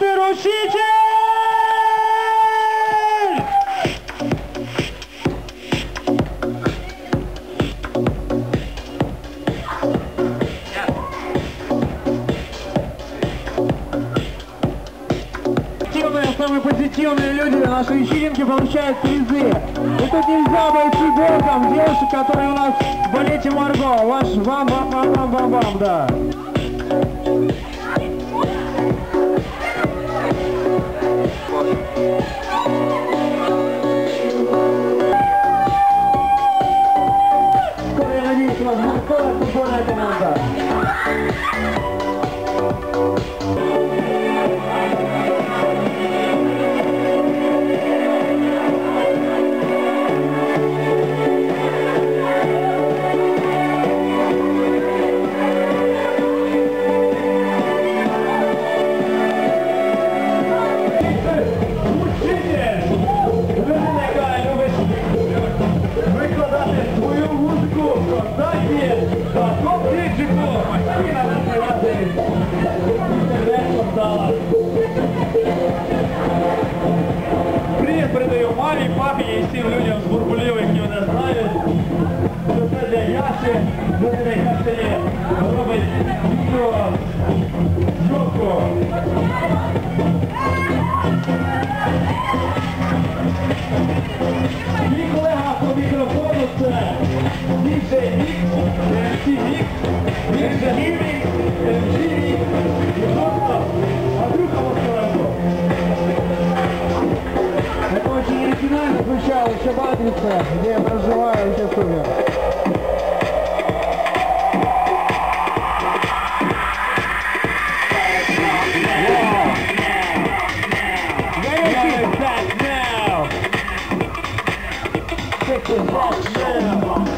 Учитель! Позитивные, самые позитивные люди на нашей вечеринке получают призы. И тут нельзя обойти боком девушек, которые у нас в балете Марго. Ваш вам, вам, вам, вам, вам, вам, да. мамі, папі і всім людям з Бурбулів, які мене знають. Це для Яші, людина, яка сьогодні робить відео зйомку. Мій колега по мікрофону це DJ Мік, MC Мік, Мік Загірний, ТТ, где я проживаю, где супер. Fuck yeah!